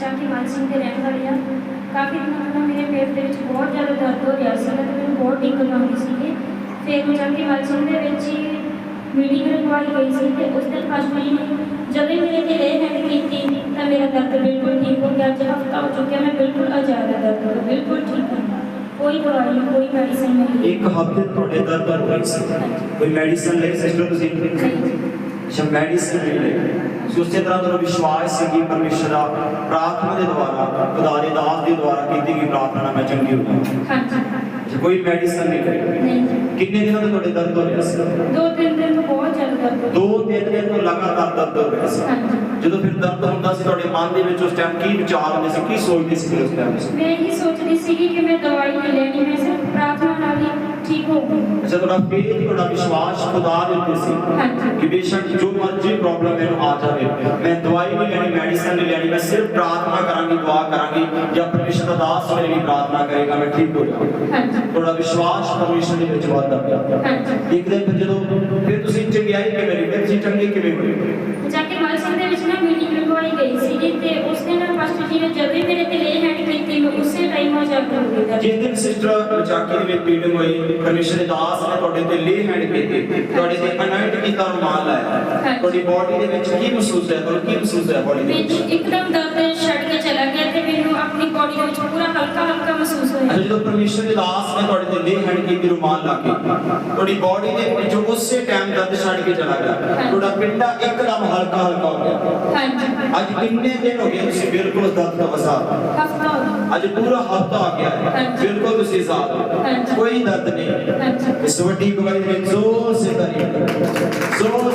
ਚਾਕੀ ਮਾਨ ਸਿੰਘ ਦੇ ਰਹਿਣ ਵਾਲੇ ਆ ਕਾਫੀ ਦਿਨਾਂ ਤੋਂ ਮੇਰੇ ਪੇਟ ਦੇ ਵਿੱਚ ਬਹੁਤ ਜ਼ਿਆਦਾ ਦਰਦ ਹੋ ਰਿਹਾ ਸੀਗਾ ਤੇ ਮੈਨੂੰ ਬਹੁਤ ਦਿੱਕਤ ਆਉਂਦੀ ਸੀਗੀ। ਫਿਰ ਮੈਂ ਚਾਕੀ ਮਾਨ ਸਿੰਘ ਦੇ ਵਿੱਚ ਹੀ ਮੀਟਿੰਗ ਰਖਵਾਈ ਗਈ ਸੀ ਤੇ ਉਸ ਦਿਨ ਪਾਸਟਰ ਜੀ ਨੇ ਜਦੋਂ ਹੀ ਮੇਰੇ ਤੇ ਇਹ ਹੈਂਡ ਕੀਤੀ ਤਾਂ ਮੇਰਾ ਦਰਦ ਬਿਲਕੁਲ ਠੀਕ ਹੋ ਗਿਆ। ਅੱਜ ਹਫਤਾ ਹੋ ਚੁੱਕਿਆ ਮੈਂ ਬਿਲਕੁਲ ਆਜ਼ਾਦ ਹਾਂ ਦਰਦ ਬਿਲਕੁਲ ਠੀਕ ਹਾਂ। ਕੋਈ ਦਵਾਈ ਨਹੀਂ ਕੋਈ ਮੈਡੀਸਿਨ ਨਹੀਂ। ਇੱਕ ਹਫ਼ਤੇ ਤੁਹਾਡੇ ਦਰਦ ਹੋ ਸੀ। ਕੋਈ ਮੈਡੀਸਨ ਲਈ ਸਿਸਟਰ ਤੁਸੀਂ ਅੱਛਾ ਮੈਡੀਸਨ ਨਹੀਂ ਲਈ ਸੋ ਉਸੇ ਤਰ੍ਹਾਂ ਤੁਹਾਨੂੰ ਵਿਸ਼ਵਾਸ ਸੀ ਕਿ ਪਰਮੇਸ਼ਰ ਦਾ ਪ੍ਰਾਰਥਨਾ ਦੇ ਦੁਆਰਾ ਖੁਦਾ ਦੇ ਦਾਸ ਦੇ ਦੁਆਰਾ ਕੀਤੀ ਗਈ ਪ੍ਰਾਰਥਨਾ ਮੈਂ ਚੰਗੀ ਹੋ ਗਈ ਹਾਂਜੀ ਕੋਈ ਮੈਡੀਸਨ ਨਹੀਂ ਲਈ ਨਹੀਂ। ਕਿੰਨੇ ਦਿਨਾਂ ਤੋਂ ਤੁਹਾਡੇ ਦਰਦ ਹੋ ਰਿਹਾ ਸੀ? ਦੋ ਤਿੰਨ ਦਿਨ ਤੋਂ ਬਹੁਤ ਜ਼ਿਆਦਾ ਦਰਦ ਹੋ ਦੋ ਤਿੰਨ ਦਿਨ ਤੋਂ ਲਗਾਤਾਰ ਦਰਦ ਹੋ ਰਿਹਾ ਸੀ। ਹਾਂਜੀ। ਜਦੋਂ ਫਿਰ ਦਰਦ ਹੁੰਦਾ ਸੀ ਤੁਹਾਡੇ ਮਨ ਦੇ ਵਿੱਚ ਉਸ ਟਾਈਮ ਕੀ ਵਿਚਾਰ ਹੁੰਦੇ ਸੀ? ਕੀ ਸੋਚਦੇ ਸੀ ਉਸ ਟਾਈਮ ਮੈਂ ਇਹ ਸੋਚਦੀ ਸੀਗੀ ਕਿ ਮੈਂ ਦਵਾਈ ਲੈਣੀ ਮੈਂ ਸਿਰਫ ਪ੍ਰਾਰਥਨਾ ਨਾਲ ਹੀ ਠੀਕ ਹੋ ਗਈ ਅੱਛਾ ਤੁਹਾਡਾ ਫੇਥ ਤੁਹਾਡਾ ਵਿਸ਼ਵਾਸ ਖੁਦਾ ਦੇ ਉੱਤੇ ਸੀ ਹਾਂਜੀ ਕਿ ਬੇਸ਼ੱਕ ਜੋ ਮਰਜ਼ੀ ਪ੍ਰੋਬਲਮ ਮੈਨੂੰ ਆ ਜਾਵੇ ਮੈਂ ਦਵਾਈ ਨਹੀਂ ਲੈਣੀ ਮੈਡੀਸਨ ਨਹੀਂ ਲੈਣੀ ਮੈਂ ਸਿਰਫ ਪ੍ਰਾਰਥਨਾ ਕਰਾਂਗੀ ਦੁਆ ਕਰਾਂਗੀ ਜਾਂ ਪਰਮੇਸ਼ਰ ਦਾ ਦਾਸ ਮੇਰੇ ਲਈ ਪ੍ਰਾਰਥਨਾ ਕਰੇਗਾ ਮੈਂ ਠੀਕ ਹੋ ਜਾਵਾਂਗਾ ਹਾਂਜੀ ਤੁਹਾਡਾ ਵਿਸ਼ਵਾਸ ਪਰਮੇਸ਼ਰ ਦੇ ਵਿੱਚ ਵੱਧਦਾ ਗਿਆ ਹਾਂਜੀ ਇੱਕ ਦਿਨ ਫਿਰ ਜਦੋਂ ਫਿਰ ਤੁਸੀਂ ਚੰਗਿਆਈ ਕਿਵੇਂ ਲਈ ਫਿਰ ਤੁਸੀਂ ਚੰਗੇ ਕਿਵੇਂ ਹੋਏ ਜਾ ਕੇ ਮਾਲ ਸਿੰਘ ਦੇ ਵਿੱਚ ਨਾ ਮੀਟਿੰਗ ਰਖਵਾਈ ਗਈ ਸੀ ਤੇ ਉਸ ਦਿਨ ਪਾਸਟਰ ਜੀ ਨੇ ਜਦੋਂ ਹੀ ਮੇਰੇ ਤੇ ਲੇ ਹੈਂਡ ਕੀਤੀ ਮੈਂ ਉਸੇ ਟਾਈਮ ਆਜ਼ਾਦ ਹੋ ਗਈ ਦਰਦ ਜਿਸ ਦਿਨ ਸਿਸਟਰ ਚਾਕੀ ਦੇ ਵਿੱਚ ਪੀੜਨ ਹੋਈ ਪਰਮੇਸ਼ਰ ਦੇ ਦਾਸ ਨੇ ਤੁਹਾਡੇ ਤੇ ਲੇ ਹੈਂਡ ਕੀਤੇ, ਤੁਹਾਡੇ ਤੇ ਅਨਾਇੰਟ ਕੀਤਾ, ਰੁਮਾਲ ਲਾਇਆ। ਤੁਹਾਡੀ ਬਾਡੀ ਦੇ ਵਿੱਚ ਕੀ ਮਹਿਸੂਸ ਹੈ ਤੁਹਾਨੂੰ ਕੀ ਮਹਿਸੂਸ ਹੈ ਬਾਡੀ ਦੇ ਵਿੱਚ? ਮੈਨੂੰ ਇੱਕਦਮ ਦਰਦ ਛੱਡ ਕੇ ਚਲਾ ਗਿਆ ਤੇ ਮੈਨੂੰ ਆਪਣੀ ਬਾਡੀ ਦੇ ਵਿੱਚ ਪੂਰਾ ਹਲਕਾ ਹਲਕਾ ਮਹਿਸੂਸ ਹੋਇਆ। ਜਦੋਂ ਪਰਮੇਸ਼ਰ ਦੇ ਦਾਸ ਨੇ ਤੁਹਾਡੇ ਤੇ ਲੇ ਹੈਂਡ ਕੀਤੀ ਰੁਮਾਲ ਲਾ ਕੇ ਤੁਹਾਡੀ ਬਾਡੀ ਦੇ ਵਿੱਚ ਉਸੇ ਟਾਈਮ ਦਰਦ ਛੱਡ ਕੇ ਚਲਾ ਗਿਆ। ਤੁਹਾਡਾ ਪਿੰਡਾ ਇੱਕਦਮ ਹਲਕਾ ਹਲਕਾ ਹੋ ਗਿਆ। ਹਾਂਜੀ। ਅੱਜ ਕਿੰਨੇ ਦਿਨ ਹੋ ਗਏ ਤੁਸੀਂ ਬਿਲਕੁਲ ਦਰਦ ਹੋ ਗਿਆ। ਅੱਜ ਪੂਰਾ ਹਫਤਾ ਆ ਗਿਆ। ਬਿਲਕੁਲ ਤੁਸੀਂ ਹਾਂਜੀ। ਕੋਈ ਦਰਦ ਨਹੀਂ। ਇਸ ਵੱਡੀ ਗਵਾਹੀ ਦੇ ਵਿੱਚ ਜ਼ੋਰ ਸੇ ਤਾਰੀਫ ਜ਼ੋਰ